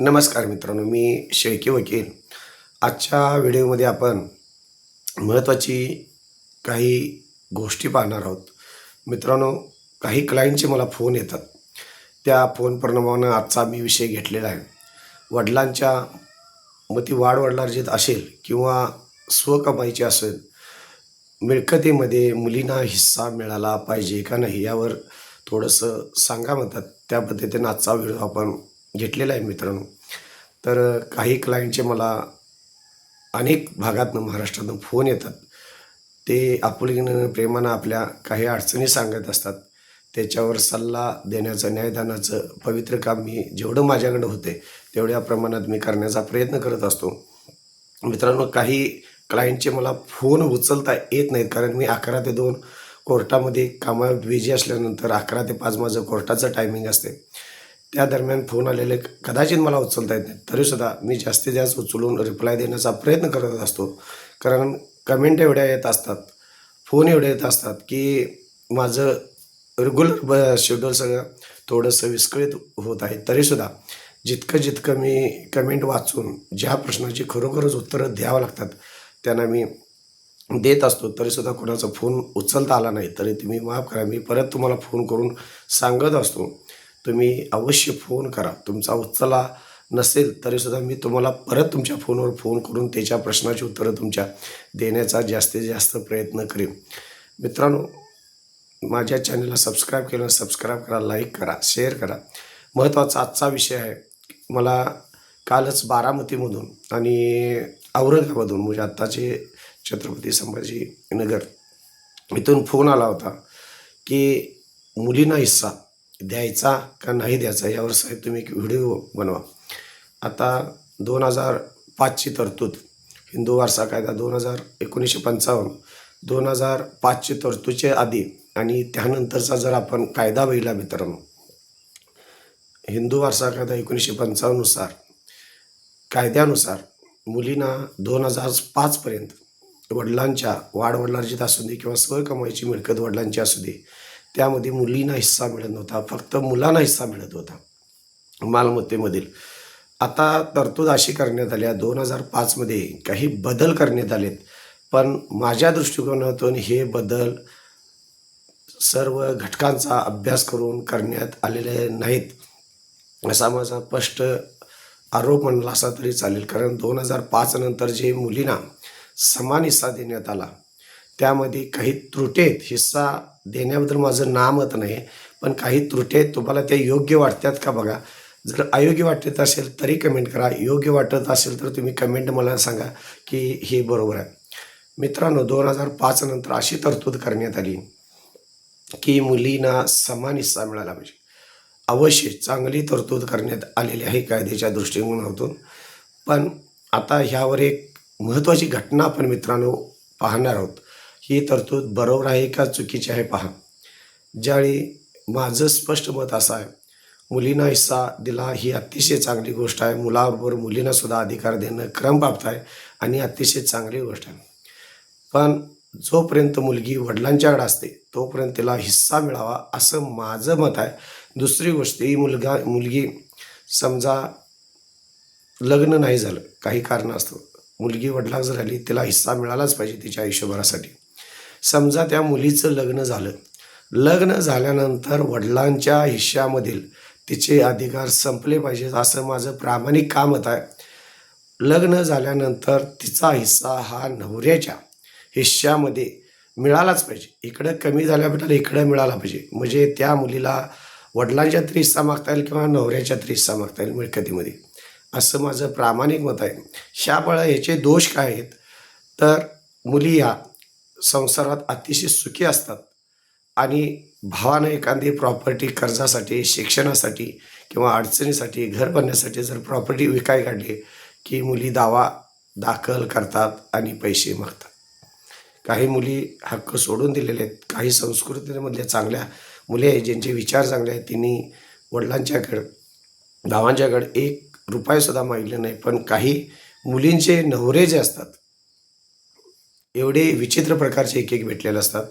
नमस्कार मित्रांनो मी शेळके वकील. आजच्या व्हिडिओमध्ये आपण महत्त्वाची काही गोष्टी पाहणार आहोत. मित्रांनो काही क्लायंटचे मला फोन येतात. त्या फोनप्रमाणे आजचा मी विषय घेतलेला आहे. वडिलांच्या मग ती वाढ वाढवडिलार्जित असेल किंवा स्वकमाईची असेल मिळकतीमध्ये मुलींना हिस्सा मिळाला पाहिजे का नाही यावर थोडंसं सांगा म्हणतात. त्या पद्धतीनं आजचा व्हिडिओ आपण घेतलेला आहे मित्रांनो. तर काही क्लायंटचे मला अनेक भागातनं महाराष्ट्रातून फोन येतात. ते आपुलकीनं प्रेमानं आपल्या काही अडचणी सांगत असतात. त्याच्यावर सल्ला देण्याचं न्यायदानाचं पवित्र काम मी जेवढं माझ्याकडं होते तेवढ्या प्रमाणात मी करण्याचा प्रयत्न करत असतो. मित्रांनो काही क्लायंटचे मला फोन उचलता येत नाहीत कारण मी अकरा ते दोन कोर्टामध्ये कामा बिझी असल्यानंतर अकरा ते पाच माझं कोर्टाचं टायमिंग असते. त्या दरम्यान फोन आलेले कदाचित मला उचलता येत नाही तरीसुद्धा मी जास्तीत जास्त उचलून रिप्लाय देण्याचा प्रयत्न करत असतो. कारण कमेंट एवढ्या येत असतात फोन एवढे येत असतात की माझं रेग्युलर ब शेड्यूल सगळं थोडंसं विस्कळीत होत आहे. तरीसुद्धा जितकं जितकं मी कमेंट वाचून ज्या प्रश्नाची खरोखरच उत्तरं द्यावं लागतात त्यांना मी देत असतो. तरीसुद्धा कोणाचा फोन उचलता आला नाही. तरी तुम्ही माफ करा मी परत तुम्हाला फोन करून सांगत असतो. तुम्ही अवश्य फोन करा. तुमचा उचला नसेल तरीसुद्धा मी तुम्हाला परत तुमच्या फोनवर फोन करून त्याच्या प्रश्नाची उत्तरं तुमच्या देण्याचा जास्तीत जास्त प्रयत्न करेन. मित्रांनो माझ्या चॅनलला सबस्क्राईब केलं सबस्क्राईब करा लाईक करा शेअर करा. महत्त्वाचा आजचा विषय आहे मला कालच बारामतीमधून आणि औरंगाबादून म्हणजे आत्ताचे छत्रपती संभाजीनगर इथून फोन आला होता की मुलींना हिस्सा द्यायचा का नाही द्यायचा यावर साहेब तुम्ही एक व्हिडिओ बनवा. आता दोन हजार पाचची तरतूद. हिंदू वारसा कायदा दोन हजार एकोणीसशे पंचावन्न. दोन हजार पाचची तरतूदचे आधी आणि त्यानंतरचा जर आपण कायदा बघितला मित्रांनो. हिंदू वारसा कायदा एकोणीसशे पंचावन्ननुसार. कायद्यानुसार मुलींना दोन हजार पाचपर्यंत वडिलांच्या वाढवडिलांची असू दे किंवा स्वकमाईची मिळकत वडिलांची असू दे. त्यामध्ये मुलींना हिस्सा मिळत नव्हता फक्त मुलांना हिस्सा मिळत होता मालमत्तेमधील. आता तरतूद अशी करण्यात आल्या दोन हजार पाचमध्ये काही बदल करण्यात आलेत पण माझ्या दृष्टिकोनातून हे बदल सर्व घटकांचा अभ्यास करून करण्यात आलेले नाहीत. असा माझा स्पष्ट आरोप म्हणला असा तरी चालेल कारण दोन हजार पाचनंतर जे मुलींना समान हिस्सा देण्यात आला त्यामध्ये काही त्रुटी आहेत हिस्सा देण्याबद्दल माझं नामत नाही पण काही त्रुटी आहेत तुम्हाला त्या योग्य वाटतात का बघा? जर अयोग्य वाटत असेल तरी कमेंट करा योग्य वाटत असेल तर तुम्ही कमेंट मला सांगा की हे बरोबर आहे. मित्रांनो दोन हजार पाच नंतर अशी तरतूद करण्यात आली की मुलींना समान हिस्सा मिळाला पाहिजे. अवश्य चांगली तरतूद करण्यात आलेली आहे कायद्याच्या दृष्टिकोनातून पण आता ह्यावर एक महत्त्वाची घटना आपण मित्रांनो पाहणार आहोत. ही तरतूद बरोबर आहे का चुकीची आहे पहा. ज्यावेळी माझं स्पष्ट मत असं आहे मुलींना हिस्सा दिला ही अतिशय चांगली गोष्ट आहे. मुलाबरोबर मुलींनासुद्धा अधिकार देणं क्रमप्राप्त आहे आणि अतिशय चांगली गोष्ट आहे. पण जोपर्यंत मुलगी वडिलांच्याकडे असते तोपर्यंत तिला हिस्सा मिळावा असं माझं मत आहे. दुसरी गोष्ट ही मुलगा मुलगी समजा लग्न नाही झालं काही कारण असतं. मुलगी वडिलांच झाली तिला हिस्सा मिळालाच पाहिजे तिच्या आयुष्यभरासाठी. समजा त्या मुलीचं लग्न झालं. लग्न झाल्यानंतर वडिलांच्या हिश्श्यामधील तिचे अधिकार संपले पाहिजेत असं माझं प्रामाणिक काम होत. आहे लग्न झाल्यानंतर तिचा हिस्सा हा नवऱ्याच्या हिश्श्यामध्ये मिळालाच पाहिजे. इकडं कमी झाल्याबद्दल इकडं मिळाला पाहिजे. म्हणजे त्या मुलीला वडिलांच्या तरी हिस्सा मागता येईल किंवा नवऱ्याच्या तरी हिस्सा मागता येईल मिळकतीमध्ये. असं माझं प्रामाणिक मत आहे. ह्यामुळं याचे दोष काय आहेत? तर मुली या संसारात अतिशय सुखी असतात. आणि भावानं एखादी प्रॉपर्टी कर्जासाठी शिक्षणासाठी किंवा अडचणीसाठी घर बनण्यासाठी जर प्रॉपर्टी विकाय काढली की मुली दावा दाखल करतात आणि पैसे मागतात. काही मुली हक्क सोडून दिलेले आहेत. काही संस्कृतीमधल्या चांगल्या मुली आहेत ज्यांचे विचार चांगले आहेत. त्यांनी वडिलांच्याकडं भावांच्याकडं एक रुपयासुद्धा मागितले नाही. पण काही मुलींचे नवरे जे असतात एवढे विचित्र प्रकारचे एक एक भेटलेले असतात.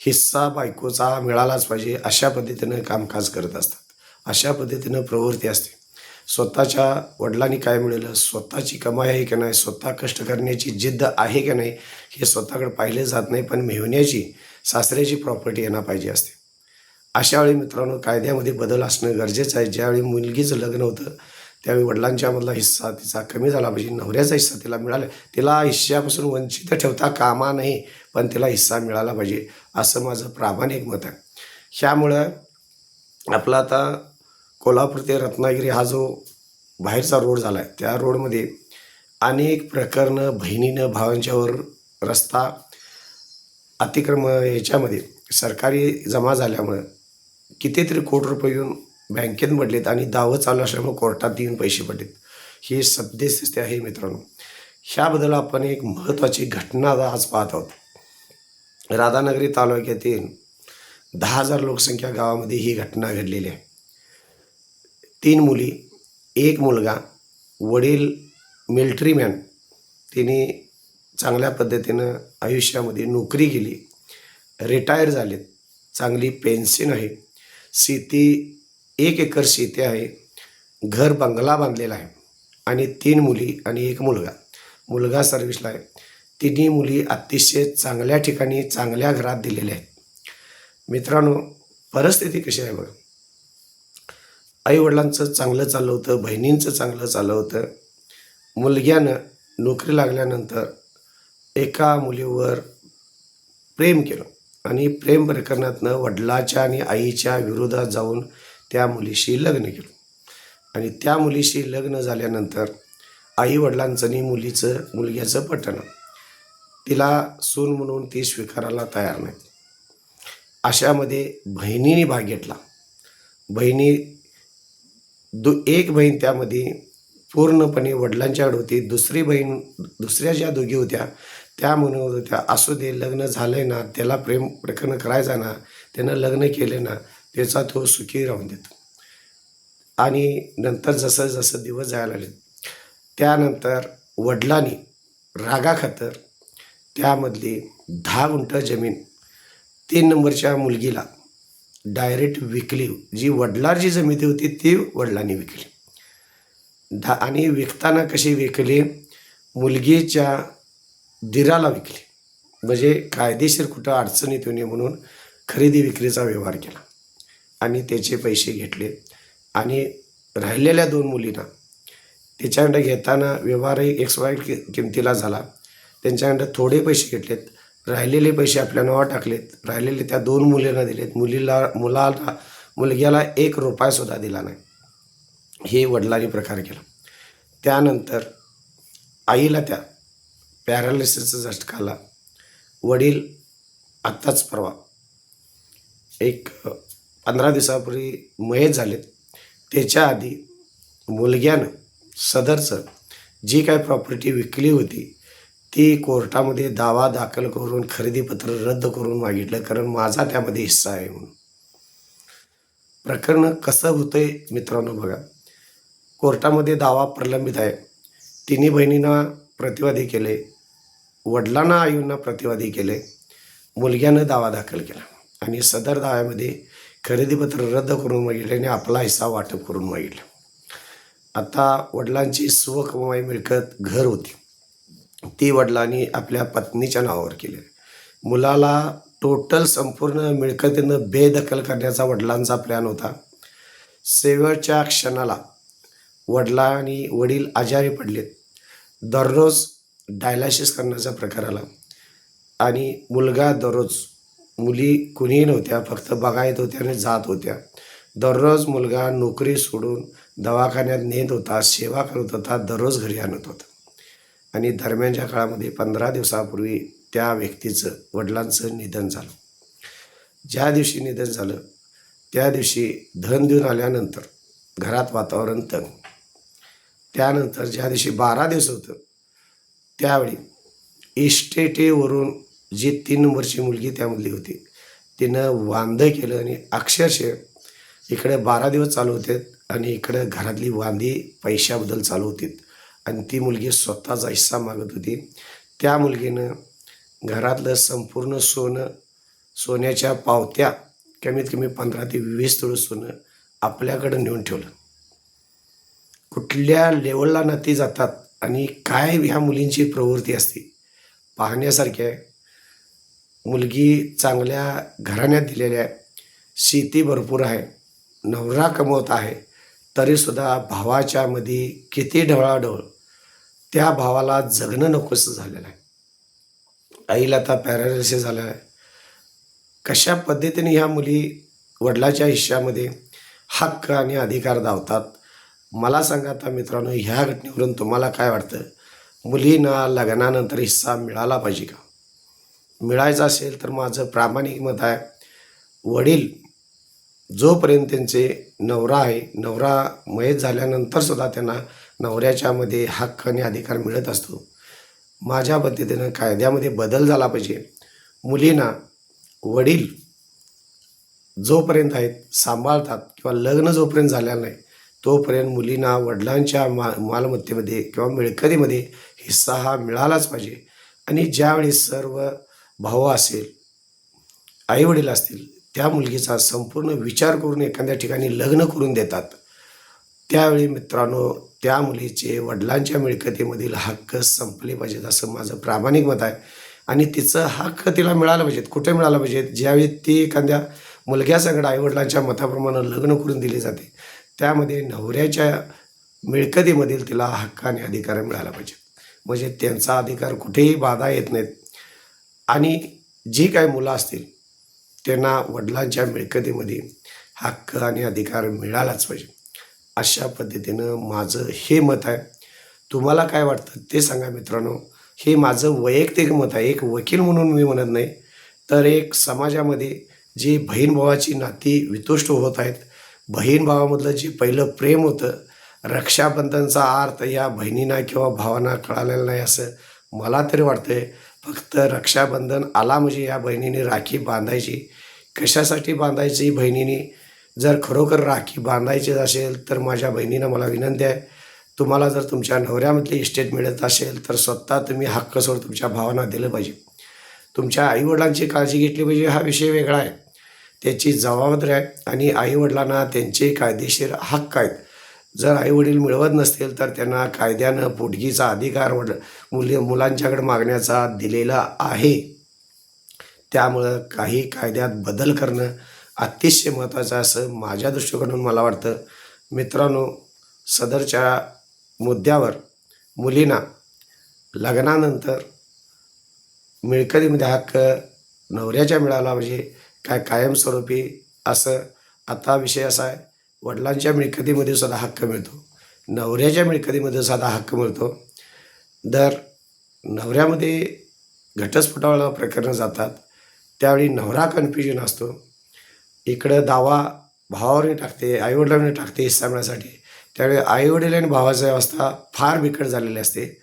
हिस्सा बायकोचा मिळालाच पाहिजे अशा पद्धतीनं कामकाज करत असतात. अशा पद्धतीनं प्रवृत्ती असते. स्वतःच्या वडिलांनी काय मिळवलं स्वतःची कमाई आहे की नाही? स्वतः कष्ट करण्याची जिद्द आहे की नाही? हे स्वतःकडे पाहिले जात नाही पण मिळवण्याची सासऱ्याची प्रॉपर्टी यांना पाहिजे असते. अशावेळी मित्रांनो कायद्यामध्ये बदल असणं गरजेचं आहे. ज्यावेळी मुलगीचं लग्न होतं त्यावेळी वडिलांच्यामधला हिस्सा तिचा कमी झाला पाहिजे नवऱ्याचा हिस्सा तिला मिळाला. तिला हिश्श्यापासून वंचित ठेवता कामा नाही पण तिला हिस्सा मिळाला पाहिजे असं माझं प्रामाणिक मत आहे. ह्यामुळं आपला आता कोल्हापूर ते रत्नागिरी हा जो बाहेरचा रोड झाला आहे त्या रोडमध्ये अनेक प्रकरणं बहिणीनं भावांच्यावर रस्ता अतिक्रम ह्याच्यामध्ये सरकारी जमा झाल्यामुळं कितीतरी कोटी रुपये येऊन बँकेत पडलेत आणि दावं चालू असल्यामुळे कोर्टात येऊन पैसे पडलेत. ही सद्यस्थिती आहे मित्रांनो. ह्याबद्दल आपण एक महत्त्वाची घटना आज पाहत आहोत. राधानगरी तालुक्यातील दहा हजार लोकसंख्या गावामध्ये ही घटना घडलेली आहे. तीन मुली एक मुलगा वडील मिल्ट्रीमॅन तिने चांगल्या पद्धतीनं आयुष्यामध्ये नोकरी केली. रिटायर झालेत. चांगली पेन्शन आहे. शेती एक एकर शेती आहे. घर बंगला बांधलेला आहे. आणि तीन मुली आणि एक मुलगा. मुलगा सर्व्हिसला आहे. तिन्ही मुली अतिशय चांगल्या ठिकाणी चांगल्या घरात दिलेल्या आहेत. मित्रांनो परिस्थिती कशी आहे बघा. आईवडिलांचं चांगलं चाललं होतं बहिणींचं चांगलं चाललं होतं. मुलग्यानं नोकरी लागल्यानंतर एका मुलीवर प्रेम केलं. आणि प्रेम प्रकरणातनं वडिलाच्या आणि आईच्या विरोधात जाऊन त्या मुलीशी लग्न केलं. आणि त्या मुलीशी लग्न झाल्यानंतर आई वडिलांचं आणि मुलीचं मुलग्याचं पटणं तिला सून म्हणून ती स्वीकारायला तयार नाही अशामध्ये बहिणीने भाग घेतला. बहिणी दु एक बहीण त्यामध्ये पूर्णपणे वडिलांच्याकडे होती. दुसरी बहीण दुसऱ्या ज्या दोघी होत्या त्या म्हणत होत्या असू दे लग्न झालं ना त्याला प्रेम प्रकरण करायचं ना त्यानं लग्न केलं ना याचा तो सुखी राहून देतो. आणि नंतर जसं जसं दिवस जायला लागले त्यानंतर वडिलांनी रागाखातर त्यामधली दहा गुंट जमीन तीन नंबरच्या मुलगीला डायरेक्ट विकली. जी वडिलांची जमीन होती ती वडिलांनी विकली. धा आणि विकताना कशी विकली? मुलगीच्या दिराला विकली. म्हणजे कायदेशीर कुठं अडचणीत येऊ नये म्हणून खरेदी विक्रीचा व्यवहार केला. आणि त्याचे पैसे घेतले आणि राहिलेल्या दोन मुलींना त्याच्याकडं घेताना व्यवहारही एक्सपायर कि किमतीला झाला. त्यांच्याकडं थोडे पैसे घेतलेत राहिलेले पैसे आपल्या नावा टाकलेत राहिलेले त्या दोन मुलींना दिलेत. मुलीला मुलाला मुलग्याला एक रुपयासुद्धा दिला नाही. हे वडिलांनी प्रकार केला. त्यानंतर आईला त्या पॅरालिसिसचा झटकाला वडील आत्ताच परवा एक पंधरा दिवसापूर्वी मयत झालेत. त्याच्या आधी मुलग्यानं सदरचं जी काय प्रॉपर्टी विकली होती ती कोर्टामध्ये दावा दाखल करून खरेदीपत्र रद्द करून मागितलं कारण माझा त्यामध्ये हिस्सा आहे म्हणून. प्रकरण कसं होतं आहे मित्रांनो बघा. कोर्टामध्ये दावा प्रलंबित आहे. तिन्ही बहिणींना प्रतिवादी केले. वडिलांना आईंना प्रतिवादी केले. मुलग्यानं दावा दाखल केला. आणि सदर दाव्यामध्ये खरेदीपत्र रद्द करून मागितले आणि आपला हिस्सा वाटप करून मागितलं आता वडिलांची स्वकमाई मिळकत घर होती. ती वडिलांनी आपल्या पत्नीच्या नावावर केली. मुलाला टोटल संपूर्ण मिळकतीनं बेदखल करण्याचा वडिलांचा प्लॅन होता. शेवटच्या क्षणाला वडिलांनी वडील आजारी पडलेत दररोज डायलायसिस करण्याचा प्रकार आला. आणि मुलगा दररोज मुली कुणीही नव्हत्या फक्त बघायत होत्या आणि जात होत्या. दररोज मुलगा नोकरी सोडून दवाखान्यात नेत होता सेवा करत होता दररोज घरी आणत होता. आणि दरम्यानच्या काळामध्ये पंधरा दिवसापूर्वी त्या व्यक्तीचं वडिलांचं निधन झालं. ज्या दिवशी निधन झालं त्या दिवशी धन देऊन आल्यानंतर घरात वातावरण तंग. त्यानंतर ज्या दिवशी बारा दिवस होतं त्यावेळी इस्टेटेवरून जी तीन नंबरची मुलगी त्यामधली होती. तिनं वांदं केलं आणि अक्षरशः इकडे बारा दिवस चालू होते आणि इकडे घरातली वांदी पैशाबद्दल चालू होती. आणि ती मुलगी स्वतःचा हिस्सा मागत होती. त्या मुलगीनं घरातलं संपूर्ण सोनं सोन्याच्या पावत्या कमीत कमी पंधरा ते वीस तोळं सोनं आपल्याकडं नेऊन ठेवलं. कुठल्या लेवलला नाती जातात आणि काय ह्या मुलींची प्रवृत्ती असते. पाहण्यासारखी आहे. मुलगी चांगल्या घराण्यात दिलेल्या आहे. शेती भरपूर आहे. नवरा कमवत आहे. तरीसुद्धा भावाच्या मध्ये किती ढवळाढवळ. त्या भावाला जगणं नकोसं झालेलं आहे. आईला आता पॅरालिसिस झालं आहे. कशा पद्धतीने ह्या मुली वडिलाच्या हिश्श्यामध्ये हक्क आणि अधिकार धावतात? मला सांगा आता मित्रांनो ह्या घटनेवरून तुम्हाला काय वाटतं? मुलींना लग्नानंतर हिस्सा मिळाला पाहिजे का? मिळायचं असेल तर माझं प्रामाणिक मत आहे. वडील जोपर्यंत त्यांचे नवरा आहे नवरा मयत झाल्यानंतर सुद्धा त्यांना नवऱ्याच्यामध्ये हक्क आणि अधिकार मिळत असतो. माझ्या पद्धतीनं कायद्यामध्ये बदल झाला पाहिजे. मुलींना वडील जोपर्यंत आहेत सांभाळतात किंवा लग्न जोपर्यंत झालेलं नाही तोपर्यंत मुलींना वडिलांच्या मा मालमत्तेमध्ये किंवा मिळकतीमध्ये हिस्सा हा मिळालाच पाहिजे. आणि ज्यावेळी सर्व भाऊ असेल आईवडील असतील त्या मुलगीचा संपूर्ण विचार करून एखाद्या ठिकाणी लग्न करून देतात. त्यावेळी मित्रांनो त्या मुलीचे वडिलांच्या मिळकतीमधील हक्क संपले पाहिजेत असं माझं प्रामाणिक मत आहे. आणि तिचं हक्क तिला मिळालं पाहिजेत. कुठे मिळालं पाहिजेत? ज्यावेळी ती एखाद्या मुलग्यासंगड आईवडिलांच्या मताप्रमाणे लग्न करून दिली जाते त्यामध्ये नवऱ्याच्या मिळकतीमधील तिला हक्क आणि अधिकार मिळाला पाहिजेत. म्हणजे त्यांचा अधिकार कुठेही बाधा येत नाहीत. आणि जी काही मुलं असतील त्यांना वडिलांच्या मिळकतीमध्ये हक्क आणि अधिकार मिळालाच पाहिजे. अशा पद्धतीनं माझं हे मत आहे. तुम्हाला काय वाटतं ते सांगा मित्रांनो. हे माझं वैयक्तिक मत आहे. एक वकील म्हणून मी म्हणत नाही. तर एक समाजामध्ये जी बहीण भावाची नाती वितुष्ट होत आहेत बहीण भावामधलं जे पहिलं प्रेम होतं रक्षाबंधनचा अर्थ या बहिणींना किंवा भावांना कळालेला नाही असं मला तरी वाटतंय. फक्त रक्षाबंधन आला म्हणजे या बहिणीने राखी बांधायची. कशासाठी बांधायची बहिणीने? जर खरोखर राखी बांधायचीच असेल तर माझ्या बहिणीनं मला विनंती आहे तुम्हाला जर तुमच्या नवऱ्यामधली इस्टेट मिळत असेल तर स्वतः तुम्ही हक्क सोड तुमच्या भावांना दिलं पाहिजे. तुमच्या आईवडिलांची काळजी घेतली पाहिजे हा विषय वेगळा आहे. त्याची जबाबदारी आहे आणि आईवडिलांना त्यांचे कायदेशीर हक्क आहेत. जर आईवडील मिळवत नसतील तर त्यांना कायद्यानं पोटगीचा अधिकार वड मुली मुलांच्याकडे मागण्याचा दिलेला आहे. त्यामुळं काही कायद्यात बदल करणं अतिशय महत्त्वाचं असं माझ्या दृष्टिकोनातून मला वाटतं. मित्रांनो सदरच्या मुद्द्यावर मुलींना लग्नानंतर मिळकतीमध्ये हक्क नवऱ्याच्या मिळाला म्हणजे काय कायमस्वरूपी असं आता विषय असा आहे. वडिलांच्या मिळकतीमध्ये सुद्धा हक्क मिळतो. नवऱ्याच्या मिळकतीमध्ये सुद्धा हक्क मिळतो. दर नवऱ्यामध्ये घटस्फोटाला प्रकरणं जातात. त्यावेळी नवरा कन्फ्युजन असतो. इकडं दावा भावावरही टाकते आईवडिलांनी टाकते हिस्सा मिळण्यासाठी त्यावेळी आईवडील आणि भावाची अवस्था फार बिकट झालेली असते.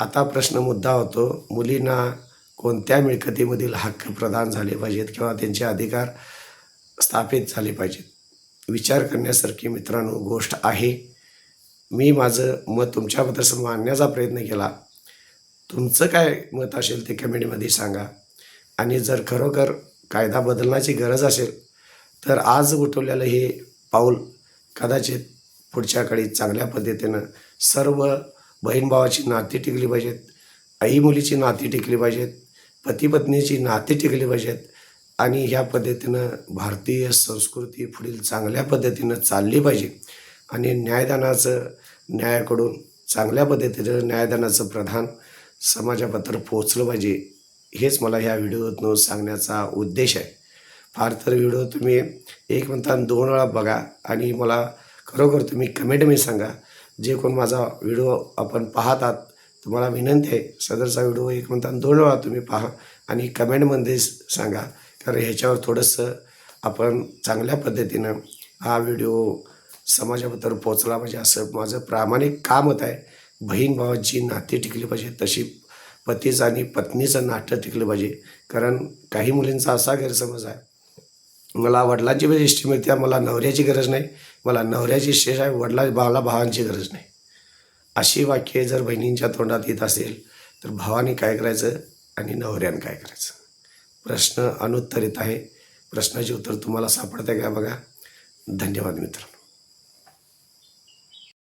आता प्रश्न मुद्दा होतो मुलींना कोणत्या मिळकतीमधील हक्क प्रदान झाले पाहिजेत किंवा त्यांचे अधिकार स्थापित झाले पाहिजेत? विचार करण्यासारखी मित्रांनो गोष्ट आहे. मी माझं मत तुमच्याबद्दल मांडण्याचा प्रयत्न केला. तुमचं काय मत असेल ते कमेंटमध्ये सांगा. आणि जर खरोखर कायदा बदलण्याची गरज असेल तर आज उठवलेलं हे पाऊल कदाचित पुढच्या काळी चांगल्या पद्धतीनं सर्व बहीण भावाची नाती टिकली पाहिजेत आई मुलीची नाती टिकली पाहिजेत पती पत्नीची नाती टिकली पाहिजेत आणि ह्या पद्धतीनं भारतीय संस्कृती पुढील चांगल्या पद्धतीनं चालली पाहिजे. आणि न्यायदानाचं न्यायाकडून चांगल्या पद्धतीनं न्यायदानाचं प्रधान समाजापत्र पोचलं पाहिजे हेच मला ह्या व्हिडिओतून सांगण्याचा उद्देश आहे. फार तर व्हिडिओ तुम्ही एक म्हणता दोन वेळा बघा आणि मला खरोखर तुम्ही कमेंटमध्ये सांगा. जे कोण माझा व्हिडिओ आपण पाहतात तुम्हाला विनंती आहे सदरचा व्हिडिओ एक म्हणता दोन वेळा तुम्ही पहा आणि कमेंटमध्ये सांगा. तर ह्याच्यावर थोडंसं आपण चांगल्या पद्धतीनं हा व्हिडिओ समाजाबद्दल पोचला पाहिजे म्हणजे असं माझं प्रामाणिक काम होत आहे. बहीण भावाची नाती टिकली पाहिजे तशी पतीचं आणि पत्नीचं नाटं टिकलं पाहिजे. कारण काही मुलींचा असा गैरसमज आहे. मला वडिलांची पण इष्टी मिळते मला नवऱ्याची गरज नाही. मला नवऱ्याची शेष आहे वडिला भावाला भावांची गरज नाही. अशी वाक्ये जर बहिणींच्या तोंडात येत असेल तर भावाने काय करायचं आणि नवऱ्यानं काय करायचं? प्रश्न अनुत्तरित आहे. प्रश्नाचे उत्तर तुम्हाला सापडतं का बघा? धन्यवाद मित्रांनो.